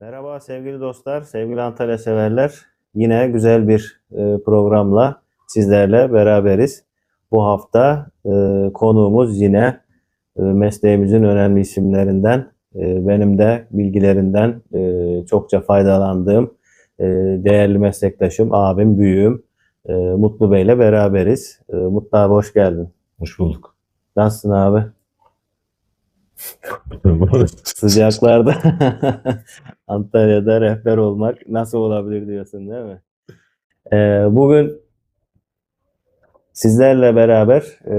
Merhaba sevgili dostlar, sevgili Antalya severler. Yine güzel bir e, programla sizlerle beraberiz. Bu hafta e, konuğumuz yine e, mesleğimizin önemli isimlerinden, e, benim de bilgilerinden e, çokça faydalandığım e, değerli meslektaşım, abim, büyüğüm e, Mutlu Bey'le beraberiz. E, Mutlu abi hoş geldin. Hoş bulduk. Nasılsın abi? Sıcaklarda Antalya'da rehber olmak nasıl olabilir diyorsun değil mi? Ee, bugün sizlerle beraber e,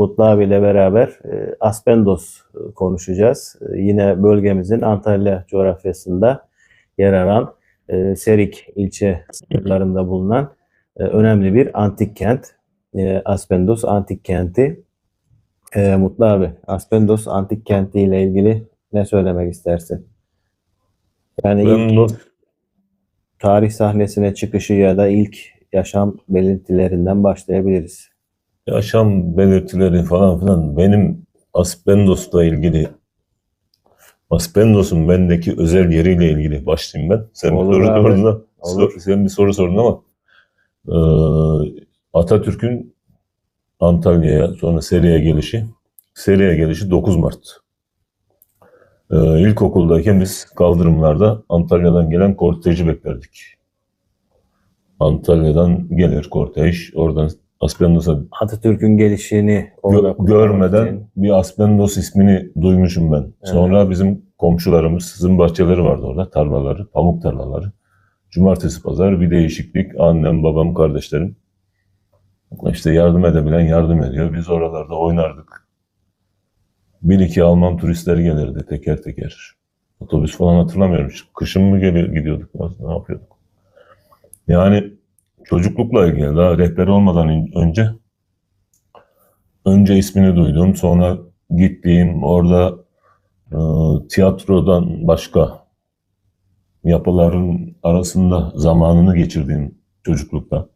Mutlu abiyle beraber e, Aspendos konuşacağız. E, yine bölgemizin Antalya coğrafyasında yer alan e, Serik ilçe sınırlarında bulunan e, önemli bir antik kent. E, Aspendos antik kenti. Ee, Mutlu abi, Aspendos antik kenti ile ilgili ne söylemek istersin? Yani ilk Ben bu tarih sahnesine çıkışı ya da ilk yaşam belirtilerinden başlayabiliriz. yaşam belirtileri falan filan benim Aspendos'la ilgili Aspendos'un bendeki özel yeriyle ilgili başlayayım ben. Sen Olur bir soru abi, sordun da, olur. sor- sen bir soru sordun ama eee, Atatürk'ün Antalya'ya sonra Seri'ye gelişi Seri'ye gelişi 9 Mart. Eee ilkokuldayken biz kaldırımlarda Antalya'dan gelen korteji beklerdik. Antalya'dan gelir kortej, oradan Aspendos'a Atatürk'ün gelişini Gö- görmeden için. bir Aspendos ismini duymuşum ben. Sonra bizim komşularımız, sizin bahçeleri vardı orada, tarlaları, pamuk tarlaları. Cumartesi pazar bir değişiklik. Annem, babam, kardeşlerim. İşte yardım edebilen yardım ediyor. Biz oralarda oynardık. Bir iki Alman turistleri gelirdi teker teker. Otobüs falan hatırlamıyorum. Kışın mı geliyor, gidiyorduk? Ne yapıyorduk? Yani çocuklukla ilgili daha rehber olmadan ön- önce önce ismini duydum. Sonra gittiğim orada e, tiyatrodan başka yapıların arasında zamanını geçirdiğim çocuklukta.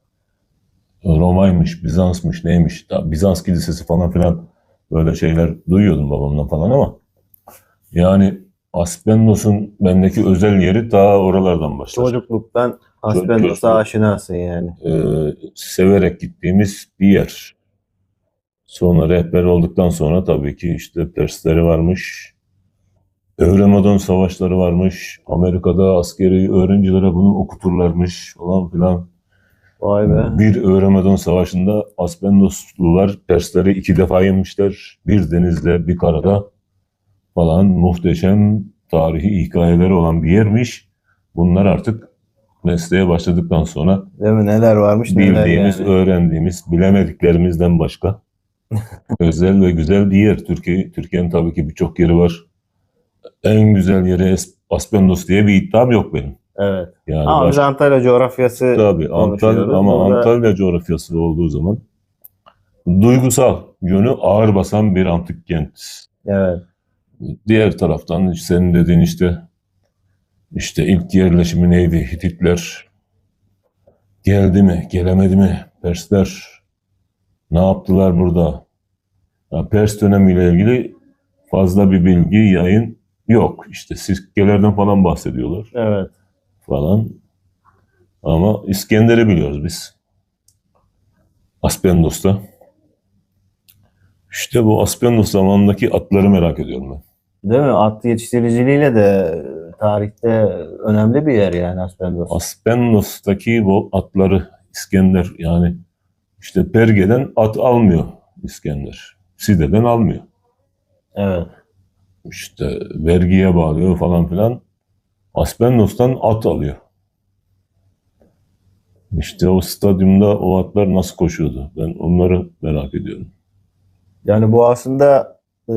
Roma'ymış, Bizans'mış, neymiş. Bizans kilisesi falan filan böyle şeyler duyuyordum babamdan falan ama yani Aspendos'un bendeki özel yeri daha oralardan başlar. Çocukluktan Çocukluk. Aspendos'a aşinasın yani. e, severek gittiğimiz bir yer. Sonra rehber olduktan sonra tabii ki işte dersleri varmış. Euromedon savaşları varmış. Amerika'da askeri öğrencilere bunu okuturlarmış falan filan. Vay be. Bir Euromedon savaşında Aspendoslular dersleri iki defa yemişler. Bir denizde, bir karada falan muhteşem tarihi hikayeleri olan bir yermiş. Bunlar artık mesleğe başladıktan sonra Değil mi? Neler varmış neler bildiğimiz, yani. öğrendiğimiz, bilemediklerimizden başka özel ve güzel bir yer. Türkiye, Türkiye'nin tabii ki birçok yeri var. En güzel yeri Aspendos diye bir iddiam yok benim. Evet. Yani Ama başka, Antalya coğrafyası tabii Antalya ama Burada- Antalya coğrafyası olduğu zaman duygusal yönü ağır basan bir antik kent. evet. Diğer taraftan senin dediğin işte işte ilk yerleşimi neydi? Hititler geldi mi, gelemedi mi? Persler ne yaptılar burada? Ya Pers dönemiyle ilgili fazla bir bilgi, yayın yok. İşte sikkelerden falan bahsediyorlar Evet. Falan. Ama İskender'i biliyoruz biz. Aspendos'ta. İşte bu Aspendos zamanındaki atları merak ediyorum ben. Değil mi? At yetiştiriciliğiyle de tarihte önemli bir yer yani Aspendos. Aspendos'taki bu atları İskender yani işte Perge'den at almıyor İskender. Side'den almıyor. Evet. İşte vergiye bağlıyor falan filan. Aspendos'tan at alıyor. İşte o stadyumda o atlar nasıl koşuyordu? Ben onları merak ediyorum. Yani bu aslında e,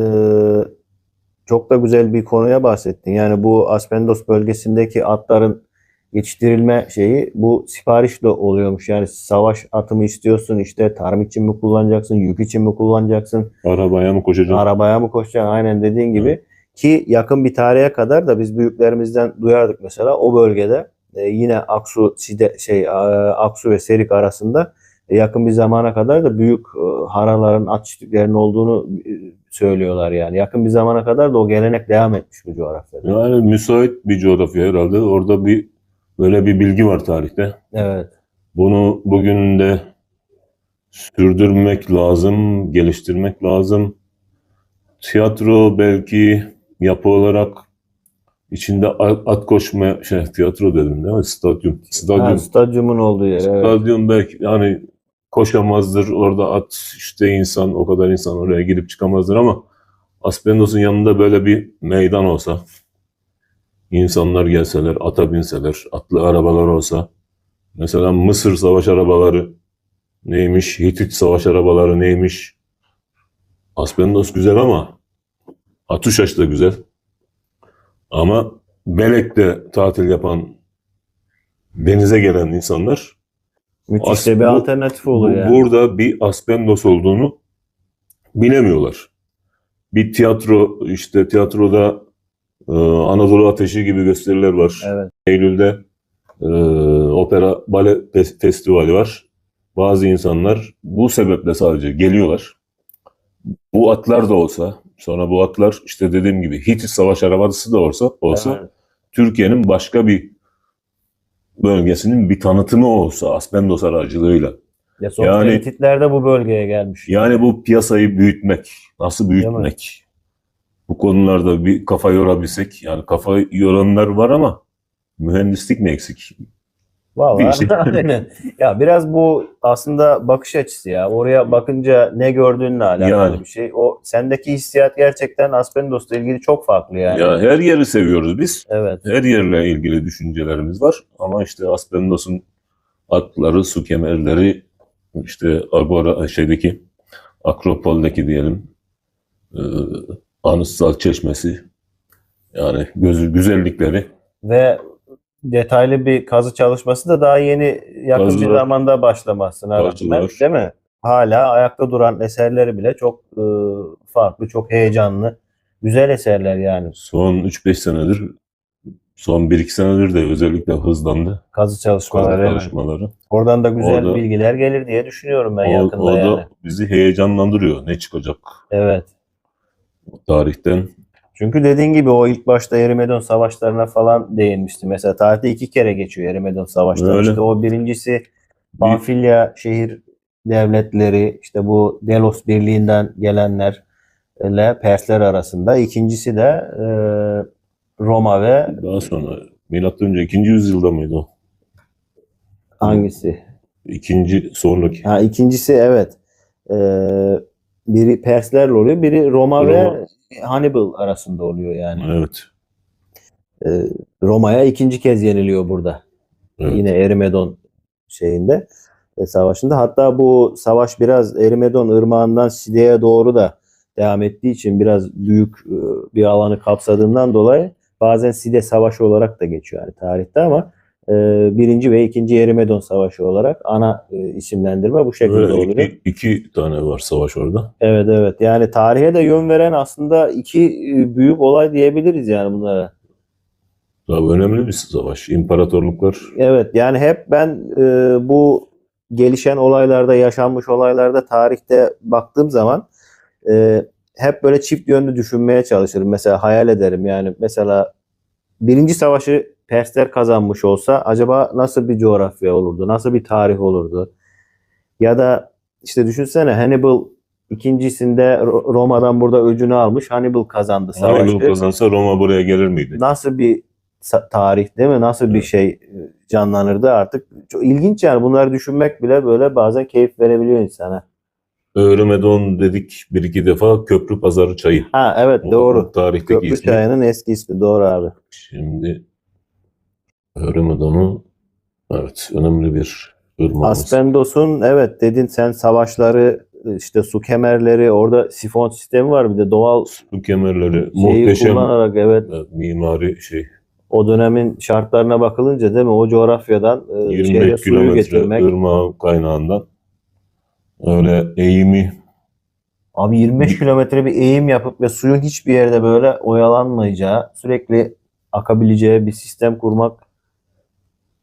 çok da güzel bir konuya bahsettin. Yani bu Aspendos bölgesindeki atların yetiştirilme şeyi bu siparişle oluyormuş. Yani savaş atı mı istiyorsun işte tarım için mi kullanacaksın, yük için mi kullanacaksın, Arabaya mı koşacak? arabaya mı koşacaksın aynen dediğin gibi. Ki yakın bir tarihe kadar da biz büyüklerimizden duyardık mesela o bölgede e, yine Aksu, Side, şey, e, Aksu ve Serik arasında e, yakın bir zamana kadar da büyük e, haraların, at çiftliklerinin olduğunu e, söylüyorlar yani. Yakın bir zamana kadar da o gelenek devam etmiş bu coğrafyada. Yani müsait bir coğrafya herhalde. Orada bir böyle bir bilgi var tarihte. Evet. Bunu bugün de sürdürmek lazım, geliştirmek lazım. Tiyatro belki yapı olarak içinde at koşma şey tiyatro dedim değil mi? Stadyum. Stadyum. Ha, stadyumun olduğu yer. Evet. Stadyum belki yani koşamazdır orada at işte insan o kadar insan oraya girip çıkamazdır ama Aspendos'un yanında böyle bir meydan olsa insanlar gelseler ata binseler atlı arabalar olsa mesela Mısır savaş arabaları neymiş Hitit savaş arabaları neymiş Aspendos güzel ama Atuşaş da güzel ama Belek'te tatil yapan denize gelen insanlar Müthiş As- de bir bu- alternatif olur bu- yani. Burada bir Aspendos olduğunu bilemiyorlar. Bir tiyatro işte tiyatroda e, Anadolu Ateşi gibi gösteriler var. Evet. Eylül'de e, opera bale fes- festivali var. Bazı insanlar bu sebeple sadece geliyorlar. Bu atlar da olsa, sonra bu atlar işte dediğim gibi Hitit savaş arabası da olsa, olsa Evet. Türkiye'nin başka bir bölgesinin bir tanıtımı olsa Aspendos aracılığıyla. Ya sonuçta Yani- Hititler de bu bölgeye gelmiş. Yani bu piyasayı büyütmek, nasıl büyütmek? Bu konularda bir kafa yorabilsek, yani kafa yoranlar var ama mühendislik mi eksik? Vallahi şey. aynen. Ya biraz bu aslında bakış açısı ya. Oraya bakınca ne gördüğünle alakalı Yani. bir şey. O sendeki hissiyat gerçekten Aspendos'la ilgili çok farklı yani. Ya her yeri seviyoruz biz. Evet. Her yerle ilgili düşüncelerimiz var. Ama işte Aspendos'un atları, su kemerleri, işte Agora şeydeki Akropol'deki diyelim e, Anıtsal Çeşmesi yani gözü güzellikleri Ve detaylı bir kazı çalışması da daha yeni yakın bir zamanda başlamasına rağmen değil mi? Hala ayakta duran eserleri bile çok e, farklı, çok heyecanlı, güzel eserler yani. son 3-5 senedir son 1-2 senedir de özellikle hızlandı Kazı kazı çalışmaları. evet. çalışmaları. Oradan da güzel Orada- bilgiler gelir diye düşünüyorum ben O, yakında o da yani. bizi heyecanlandırıyor. Ne çıkacak Evet. tarihten? Çünkü dediğin gibi o ilk başta Erimedon savaşlarına falan değinmişti. Mesela tarihte iki kere geçiyor Erimedon savaşları. Öyle. İşte o birincisi Pamfilya şehir devletleri, işte bu Delos Birliği'nden gelenlerle Persler arasında. İkincisi de e, Roma ve Daha sonra milattan önce 2. yüzyılda mıydı o? hangisi? İkinci sonraki. Ha, ikincisi evet. E, biri Perslerle oluyor, biri Roma, Roma. ve Hannibal arasında oluyor yani. Evet. E, Roma'ya ikinci kez yeniliyor burada. Evet. Yine Erimedon şeyinde e, savaşında. Hatta bu savaş biraz Erimedon ırmağından Side'ye doğru da devam ettiği için biraz büyük e, bir alanı kapsadığından dolayı bazen Side Savaşı olarak da geçiyor yani tarihte ama birinci ve ikinci Erimedon Savaşı olarak ana e, isimlendirme bu şekilde Öyle oluyor. iki, iki tane var savaş orada. Evet evet yani tarihe de yön veren aslında iki e, büyük olay diyebiliriz yani bunlara. Daha önemli bir savaş. İmparatorluklar Evet yani hep ben e, bu gelişen olaylarda, yaşanmış olaylarda tarihte baktığım zaman e, hep böyle çift yönlü düşünmeye çalışırım. Mesela hayal ederim yani mesela birinci savaşı Persler kazanmış olsa acaba nasıl bir coğrafya olurdu, nasıl bir tarih olurdu? Ya da işte düşünsene Hannibal ikincisinde Ro- Roma'dan burada öcünü almış, Hannibal kazandı savaşı. Hannibal kazansa Roma buraya gelir miydi? Nasıl bir tarih değil mi? Nasıl bir Evet. şey e, canlanırdı artık. Çok ilginç yani bunları düşünmek bile böyle bazen keyif verebiliyor insana. Örümedon dedik bir iki defa Köprü Pazarı Çayı. Ha evet O- doğru. o tarihteki Köprü ismi. çayının eski ismi doğru abi. Şimdi Örümedon'u evet önemli bir ırmağımız. Aspendos'un evet dedin sen savaşları işte su kemerleri orada sifon sistemi var bir de doğal Su kemerleri muhteşem. kullanarak evet. Evet, mimari şey. O dönemin şartlarına bakılınca değil mi o coğrafyadan e, 25 şehre suyu getirmek. ırmağın kaynağından. Öyle eğimi. Abi 25 kilometre bir eğim yapıp ve suyun hiçbir yerde böyle oyalanmayacağı, sürekli akabileceği bir sistem kurmak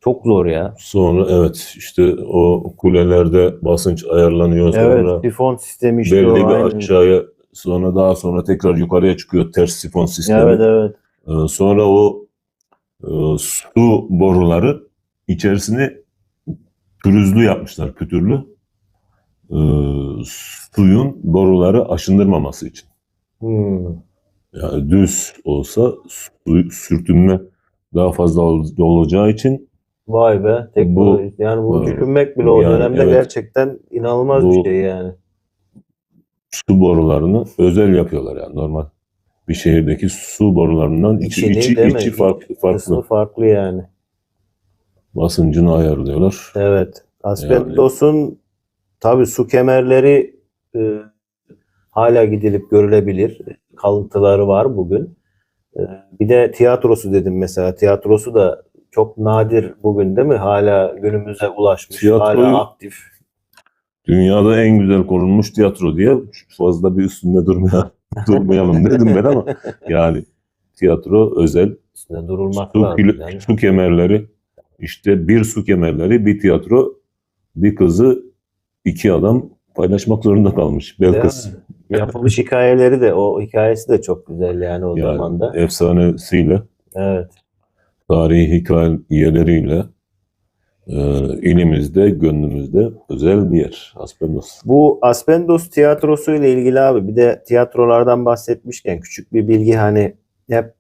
çok zor ya. sonra evet işte o kulelerde basınç ayarlanıyor sonra Evet, sifon sistemi işte belli bir aynen. aşağıya Sonra daha sonra tekrar yukarıya çıkıyor ters sifon sistemi. Evet evet. Ee, Sonra o e, su boruları içerisini pürüzlü yapmışlar, pütürlü. Ee, suyun boruları aşındırmaması için. Hmm. Yani düz olsa su, sürtünme daha fazla ol- olacağı için Vay be. Teknoloji. yani bu bu- düşünmek bile o yani dönemde evet. gerçekten inanılmaz Bu- bir şey yani. su borularını özel yapıyorlar yani normal bir şehirdeki su borularından içi, içi, mi? içi farklı, farklı farklı yani. basıncını ayarlıyorlar. Evet. Aspendos'un tabii su kemerleri e, hala gidilip görülebilir. Kalıntıları var bugün. E, bir de tiyatrosu dedim mesela. Tiyatrosu da çok nadir bugün değil mi? Hala günümüze ulaşmış. Tiyatroyu- Hala aktif. Dünyada en güzel korunmuş tiyatro diye fazla bir üstünde durmaya, durmayalım dedim ben ama yani tiyatro özel Üstünde durulmak su, lazım. yani. su kemerleri işte bir su kemerleri bir tiyatro bir kızı iki adam paylaşmak zorunda kalmış. Belkıs? Yapılmış hikayeleri de o hikayesi de çok güzel yani o yani zaman da. efsanesiyle Evet. Tarihi hikayeleriyle e, ilimizde, gönlümüzde özel bir yer. Aspendos. Bu Aspendos tiyatrosu ile ilgili abi bir de tiyatrolardan bahsetmişken küçük bir bilgi hani hep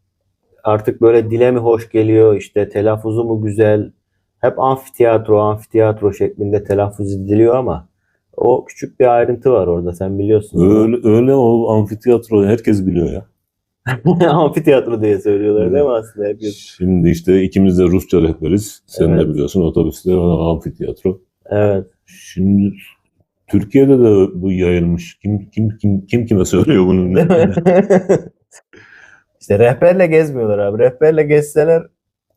artık böyle dile mi hoş geliyor işte telaffuzu mu güzel hep amfiteyatro amfiteyatro şeklinde telaffuz ediliyor ama o küçük bir ayrıntı var orada sen biliyorsun. Öyle, öyle o amfiteyatro herkes biliyor ya. amfiteyatro diye söylüyorlar değil mi aslında herkes? Şimdi işte ikimiz de Rusça rehberiz. Sen Evet. de biliyorsun otobüste amfiteyatro. Evet. Şimdi Türkiye'de de bu yayılmış. Kim kim kim kim kime söylüyor bunu? İşte rehberle gezmiyorlar abi. Rehberle gezseler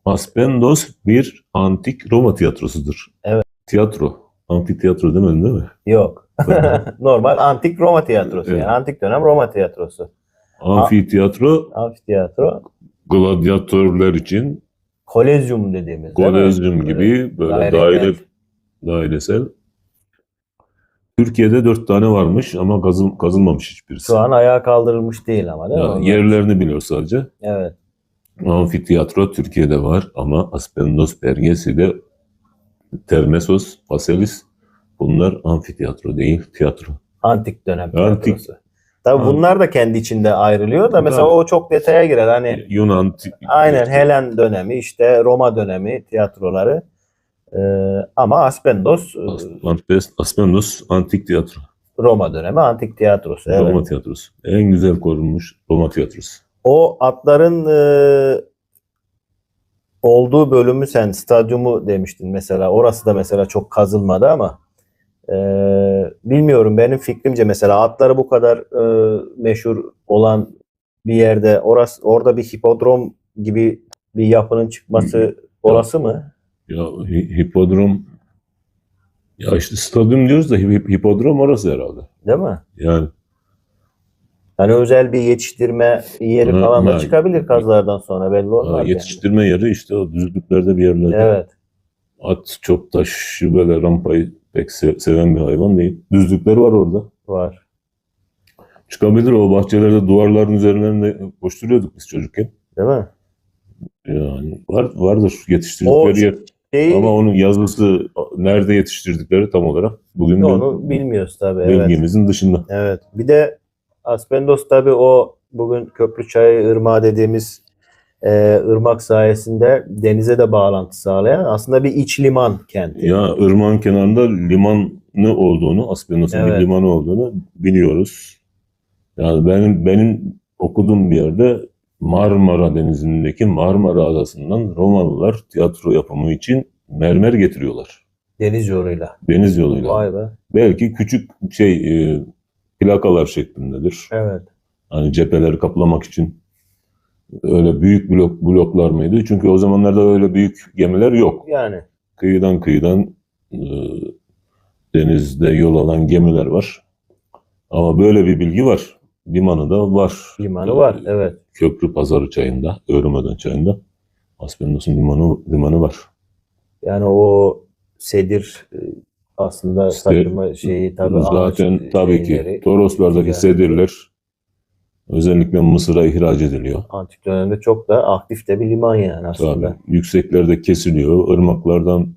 Aspendos bir antik Roma tiyatrosudur. Evet. Tiyatro. Amfiteyatro demedin değil mi? yok. Normal antik Roma tiyatrosu Evet. yani antik dönem Roma tiyatrosu. Amfiteyatro Amfiteyatro gladyatörler için Kolezyum dediğimiz mi? Kolezyum gibi böyle daire, dairesel. Türkiye'de dört tane varmış ama kazıl, kazılmamış hiçbirisi. Şu an ayağa kaldırılmış değil ama değil mi? Ya, onlar? yerlerini biliyor sadece. Evet. Amfiteyatro Türkiye'de var ama Aspendos belgesi de Termesos, Paselis bunlar amfiteyatro değil, tiyatro. Antik dönem Antik. Tabii bunlar da kendi içinde ayrılıyor da mesela Tabii. o çok detaya girer. Hani Yunan aynen Helen dönemi işte Roma dönemi tiyatroları. Ee, ama Aspendos e, As- Aspendos antik tiyatro. Roma dönemi antik tiyatrosu. Evet. Roma tiyatrosu. En güzel korunmuş Roma tiyatrosu. O atların e, olduğu bölümü sen stadyumu demiştin mesela. Orası da mesela çok kazılmadı ama e, bilmiyorum benim fikrimce mesela atları bu kadar e, meşhur olan bir yerde orası orada bir hipodrom gibi bir yapının çıkması olası mı? Ya hi- hipodrom ya işte stadyum diyoruz da hip- hipodrom orası herhalde. Değil mi? Yani Hani özel bir yetiştirme yeri Ha, falan da ha. çıkabilir kazlardan sonra belli olmaz. ha, yani. yetiştirme yeri işte o düzlüklerde bir yerlerde. Evet. At çok taşı böyle rampayı pek se- seven bir hayvan değil. Düzlükler var orada. Var. Çıkabilir o bahçelerde duvarların üzerlerinde koşturuyorduk biz çocukken. Değil mi? Yani var vardır yetiştirdikleri O yer. Şeyi, Ama onun yazısı nerede yetiştirdikleri tam olarak bugün onu bilmiyoruz tabii. Evet. bilgimizin dışında. Evet. Bir de Aspendos tabii o bugün Köprüçay Irmağı dediğimiz e, ırmak sayesinde denize de bağlantı sağlayan aslında bir iç liman kenti. Ya ırmağın kenarında limanı olduğunu, Aspenos'un Evet. bir limanı olduğunu biliyoruz. Yani benim benim okuduğum bir yerde Marmara Denizi'ndeki Marmara Adası'ndan Romalılar tiyatro yapımı için mermer getiriyorlar. Deniz yoluyla. Deniz yoluyla. Vay be. Belki küçük şey e, plakalar şeklindedir. Evet. Hani cepheleri kaplamak için öyle büyük blok bloklar mıydı? Çünkü o zamanlarda öyle büyük gemiler yok. Yani Kıyıdan kıyıdan e, denizde yol alan gemiler var. Ama böyle bir bilgi var. Limanı da var. limanı var. Evet. Köprü Pazarı çayında, Örümöden çayında Aspendos'un limanı, limanı var. Yani o sedir e, aslında İşte şeyi tabii ağaç Zaten tabii ki. Toroslardaki Yani. sedirler Özellikle Mısır'a ihraç ediliyor. Antik dönemde çok da aktif de bir liman yani aslında. Tabii. Yükseklerde kesiliyor. ırmaklardan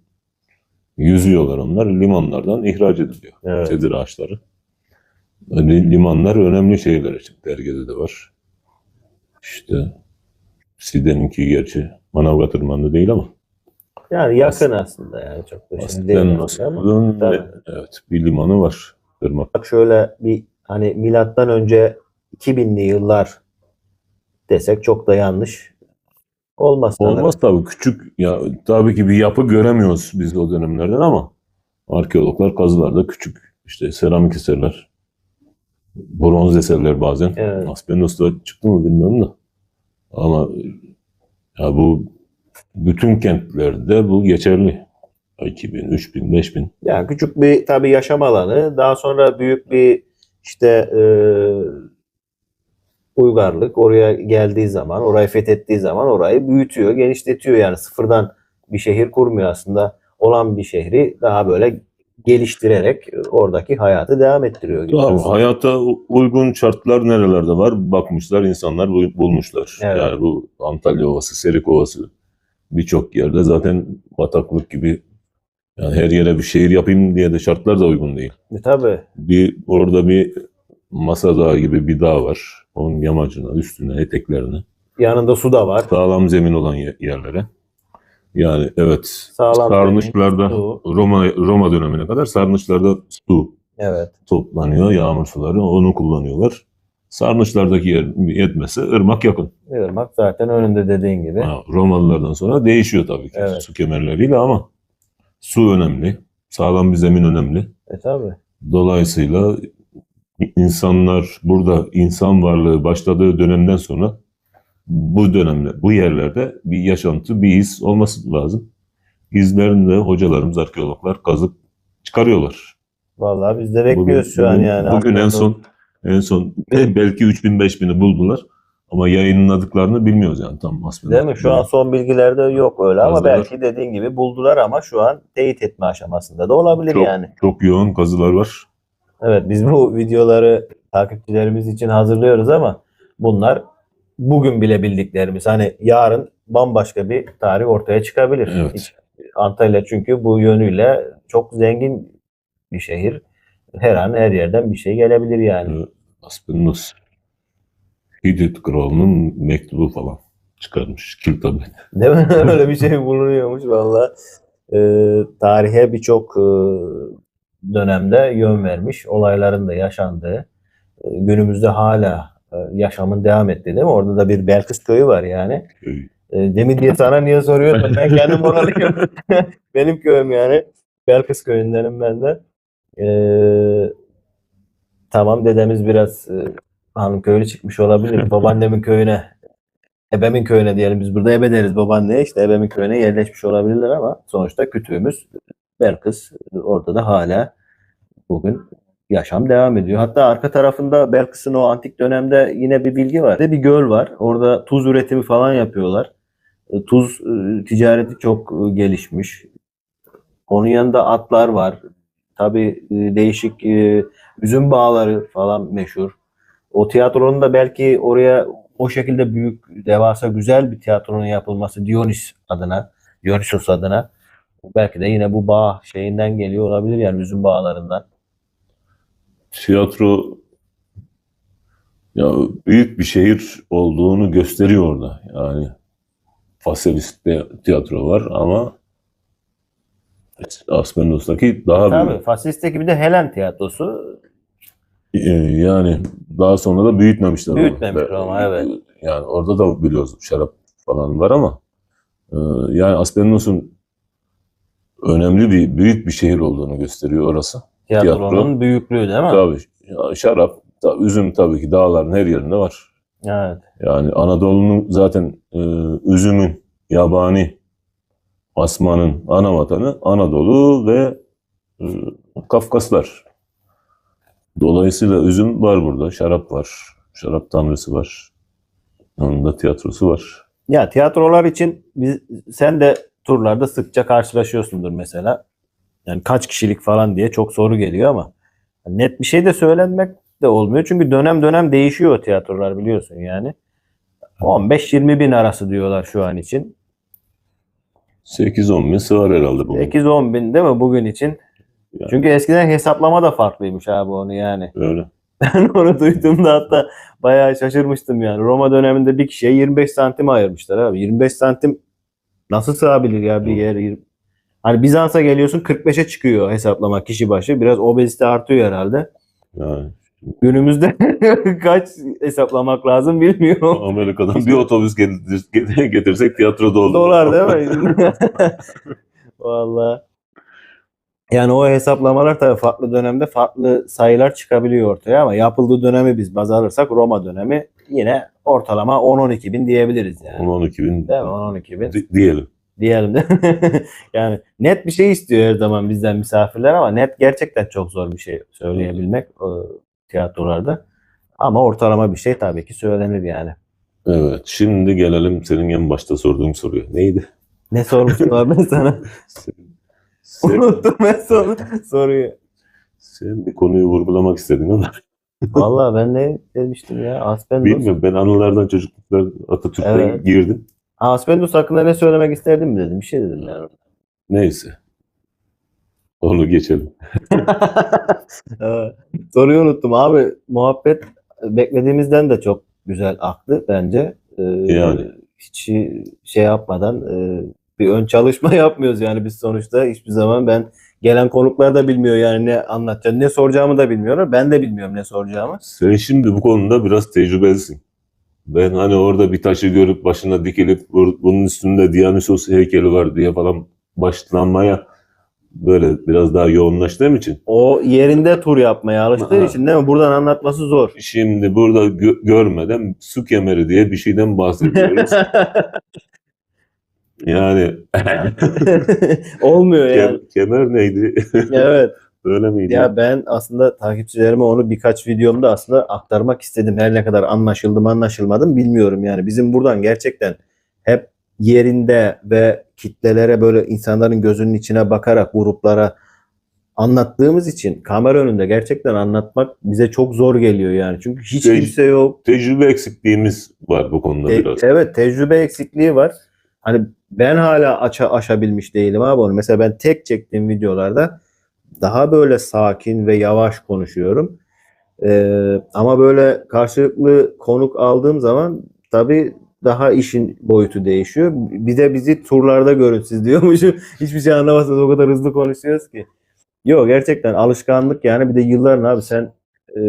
yüzüyorlar onlar. Limanlardan ihraç ediliyor. Evet. Sedir ağaçları. Li- Limanlar önemli şeyler için. Dergede de var. İşte Side'ninki gerçi Manavgat Irmanı'nda değil ama Yani yakın aslında yani çok da Aslen Tabii. evet, bir limanı var. Irmak. Bak şöyle bir hani milattan önce 2000'li yıllar desek çok da yanlış olmaz. Olmaz tabii küçük ya tabii ki bir yapı göremiyoruz biz o dönemlerden ama arkeologlar kazılarda küçük işte seramik eserler, bronz eserler bazen. Evet. Aspenos'ta çıktı mı bilmiyorum da. Ama ya bu bütün kentlerde bu geçerli. 2000, 3000, 5000. Yani küçük bir tabii yaşam alanı, daha sonra büyük bir işte e, uygarlık oraya geldiği zaman, orayı fethettiği zaman orayı büyütüyor, genişletiyor yani sıfırdan bir şehir kurmuyor aslında. Olan bir şehri daha böyle geliştirerek oradaki hayatı devam ettiriyor gibi. Aslında. hayata uygun şartlar nerelerde var? Bakmışlar, insanlar bu- bulmuşlar. Evet. Yani bu Antalya Ovası, Serik Ovası birçok yerde zaten bataklık gibi yani her yere bir şehir yapayım diye de şartlar da uygun değil. E, tabii. Bir orada bir Masa Dağı gibi bir dağ var. Onun yamacına, üstüne, eteklerine. Yanında su da var. Sağlam zemin olan ye- yerlere. Yani evet. Sağlam sarnıçlarda su. Roma Roma dönemine kadar sarnıçlarda su Evet. toplanıyor, yağmur suları. Onu kullanıyorlar. Sarnıçlardaki yer yetmezse ırmak yakın. Irmak zaten önünde dediğin gibi. Ha, Romalılardan sonra değişiyor tabii ki Evet. su kemerleriyle ama su önemli. Sağlam bir zemin önemli. E tabii. Dolayısıyla insanlar burada insan varlığı başladığı dönemden sonra bu dönemde bu yerlerde bir yaşantı, bir iz olması lazım. İzlerini de hocalarımız, arkeologlar kazıp çıkarıyorlar. Vallahi biz de bekliyoruz şu an bugün- yani. Bugün en Aklımda- son en son belki 3000 5000'i buldular ama yayınladıklarını bilmiyoruz yani tam aslında. Değil mi? Şu an son bilgilerde yok öyle ama Kazılar. belki dediğin gibi buldular ama şu an teyit etme aşamasında da olabilir Çok- yani. çok yoğun kazılar var. Evet biz bu videoları takipçilerimiz için hazırlıyoruz ama bunlar bugün bile bildiklerimiz. Hani yarın bambaşka bir tarih ortaya çıkabilir. Evet. Antalya çünkü bu yönüyle çok zengin bir şehir. Her an her yerden bir şey gelebilir yani. Aspendos Hitit kralının mektubu falan çıkarmış kitabı. Değil mi? Öyle bir şey bulunuyormuş valla. Ee, tarihe birçok e, dönemde yön vermiş. Olayların da yaşandığı. e, günümüzde hala e, yaşamın devam ettiği değil mi? Orada da bir Belkıs köyü var yani. Köy. E, diye sana niye soruyordum? Ben kendim oralıyım. Benim köyüm yani. Belkıs köyündenim ben de. Ee, tamam dedemiz biraz hanım köylü çıkmış olabilir. Babaannemin köyüne ebemin köyüne diyelim biz burada ebe deriz babaanneye işte ebemin köyüne yerleşmiş olabilirler ama sonuçta kütüğümüz Belkıs orada da hala bugün yaşam devam ediyor. Hatta arka tarafında Belkıs'ın o antik dönemde yine bir bilgi var. Bir göl var. Orada tuz üretimi falan yapıyorlar. E, Tuz e, ticareti çok e, gelişmiş. Onun yanında atlar var. Tabii e, değişik e, üzüm bağları falan meşhur. O tiyatronun da belki oraya o şekilde büyük, devasa, güzel bir tiyatronun yapılması Dionys adına, Dionysos adına belki de yine bu bağ şeyinden geliyor olabilir yani üzüm bağlarından. Tiyatro ya büyük bir şehir olduğunu gösteriyor orada. Yani Faselis tiyatro var ama Aspendos'taki daha Tabii büyük. Fasilist'teki bir de Helen tiyatrosu Ee, Yani daha sonra da büyütmemişler. Büyütmemişler ama, evet. Yani orada da biliyoruz şarap falan var ama e, yani Aspendos'un önemli bir büyük bir şehir olduğunu gösteriyor orası. tiyatronun Tiyatro. büyüklüğü değil mi? Tabii ya şarap, ta- üzüm tabii ki dağların her yerinde var. Evet. Yani Anadolu'nun zaten e, üzümün, yabani, asmanın ana vatanı Anadolu ve e, Kafkaslar. Dolayısıyla üzüm var burada, şarap var, şarap tanrısı var. Onun da tiyatrosu var. Ya tiyatrolar için biz, sen de turlarda sıkça karşılaşıyorsundur mesela. Yani kaç kişilik falan diye çok soru geliyor ama net bir şey de söylenmek de olmuyor. Çünkü dönem dönem değişiyor tiyatrolar biliyorsun yani. 15-20 bin arası diyorlar şu an için. 8-10 bin sığar herhalde bu. 8-10 bin değil mi bugün için? Yani. Çünkü eskiden hesaplama da farklıymış abi onu yani. Öyle. Ben onu duyduğumda hatta bayağı şaşırmıştım yani. Roma döneminde bir kişiye 25 santim ayırmışlar abi. 25 santim nasıl sığabilir ya bir yer? Hani Bizans'a geliyorsun 45'e çıkıyor hesaplama kişi başı. Biraz obezite artıyor herhalde. Yani Günümüzde kaç hesaplamak lazım bilmiyorum. Amerika'dan bir otobüs getir- getirsek tiyatro doldu. Dolar değil mi? Vallahi. Yani o hesaplamalar tabii farklı dönemde farklı sayılar çıkabiliyor ortaya ama yapıldığı dönemi biz baz alırsak Roma dönemi yine ortalama 10-12 bin diyebiliriz yani. 10-12 bin Değil mi? 10-12 bin di- diyelim. diyelim de. yani net bir şey istiyor her zaman bizden misafirler ama net gerçekten çok zor bir şey söyleyebilmek e, tiyatrolarda. Ama ortalama bir şey tabii ki söylenir yani. Evet. Şimdi gelelim senin en başta sorduğum soruya. Neydi? Ne sormuştum abi ben sana? Sen, Unuttum ben sor- soruyu. sen bir konuyu vurgulamak istedin ama Vallahi ben ne demiştim ya? Aspendos. bilmiyorum. Ben anılardan çocukluktan Atatürk'ten Evet. girdim. Aspendos hakkında ne söylemek isterdim mi dedim. Bir şey dedim yani. Neyse. Onu geçelim. Evet. Soruyu unuttum abi. Muhabbet beklediğimizden de çok güzel aktı bence. Ee, Yani. Hiç şey yapmadan e, bir ön çalışma yapmıyoruz yani biz sonuçta hiçbir zaman ben gelen konuklar da bilmiyor yani ne anlatacağım, ne soracağımı da bilmiyorlar. Ben de bilmiyorum ne soracağımı. Sen şimdi bu konuda biraz tecrübelisin. Ben hani orada bir taşı görüp başına dikilip bu- bunun üstünde Dionysos heykeli var diye falan başlanmaya böyle biraz daha yoğunlaştığım için O yerinde tur yapmaya alıştığı Aha. için değil mi? Buradan anlatması zor. şimdi burada gö- görmeden su kemeri diye bir şeyden bahsediyoruz. yani Olmuyor yani. kem- kemer neydi? Evet. Öyle miydi? Ya ben aslında takipçilerime onu birkaç videomda aslında aktarmak istedim. Her ne kadar anlaşıldı mı anlaşılmadı mı bilmiyorum yani. Bizim buradan gerçekten hep yerinde ve kitlelere böyle insanların gözünün içine bakarak gruplara anlattığımız için kamera önünde gerçekten anlatmak bize çok zor geliyor yani. Çünkü hiç Tec- kimse yok. Tecrübe eksikliğimiz var bu konuda Te- biraz. evet tecrübe eksikliği var. Hani ben hala aça, aşabilmiş değilim abi onu. Mesela ben tek çektiğim videolarda daha böyle sakin ve yavaş konuşuyorum. Ee, ama böyle karşılıklı konuk aldığım zaman tabii daha işin boyutu değişiyor. Bir de bizi turlarda görün siz diyormuşum. Hiçbir şey anlamazsınız o kadar hızlı konuşuyoruz ki. Yok gerçekten alışkanlık yani bir de yılların abi sen e,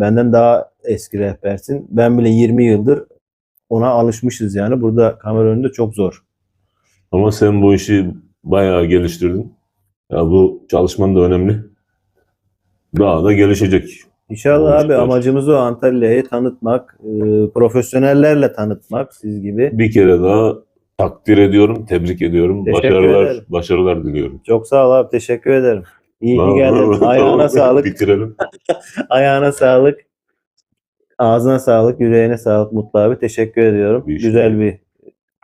benden daha eski rehbersin. Ben bile 20 yıldır ona alışmışız yani. Burada kamera önünde çok zor. Ama sen bu işi bayağı geliştirdin. Ya bu çalışman da önemli. Daha da gelişecek. İnşallah Olmuş, abi amacımız o Antalya'yı tanıtmak, e, profesyonellerle tanıtmak siz gibi. Bir kere daha takdir ediyorum, tebrik ediyorum. Teşekkür başarılar, ederim. başarılar diliyorum. Çok sağ ol abi teşekkür ederim. İyi ki Tamam, geldin. tamam. Ayağına sağlık. Bitirelim. Ayağına sağlık. Ağzına sağlık, yüreğine sağlık Mutlu abi. Teşekkür ediyorum. Bir şey Güzel bir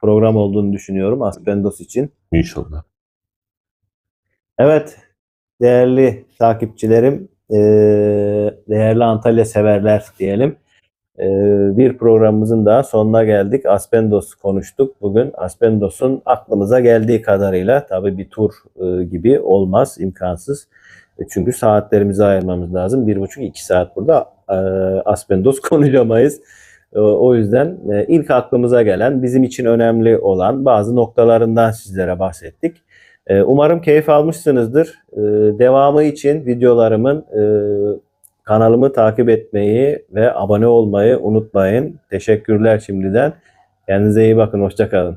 program olduğunu düşünüyorum Aspendos için. İnşallah. Evet, değerli takipçilerim, eee, değerli Antalya severler diyelim. Eee, Bir programımızın daha sonuna geldik. Aspendos konuştuk bugün. Aspendos'un aklımıza geldiği kadarıyla tabii bir tur e, gibi olmaz, imkansız. E, Çünkü saatlerimizi ayırmamız lazım. Bir buçuk iki saat burada e, Aspendos konuşamayız. E, O yüzden e, ilk aklımıza gelen, bizim için önemli olan bazı noktalarından sizlere bahsettik. E, Umarım keyif almışsınızdır. E, Devamı için videolarımın e, kanalımı takip etmeyi ve abone olmayı unutmayın. Teşekkürler şimdiden. Kendinize iyi bakın. Hoşçakalın.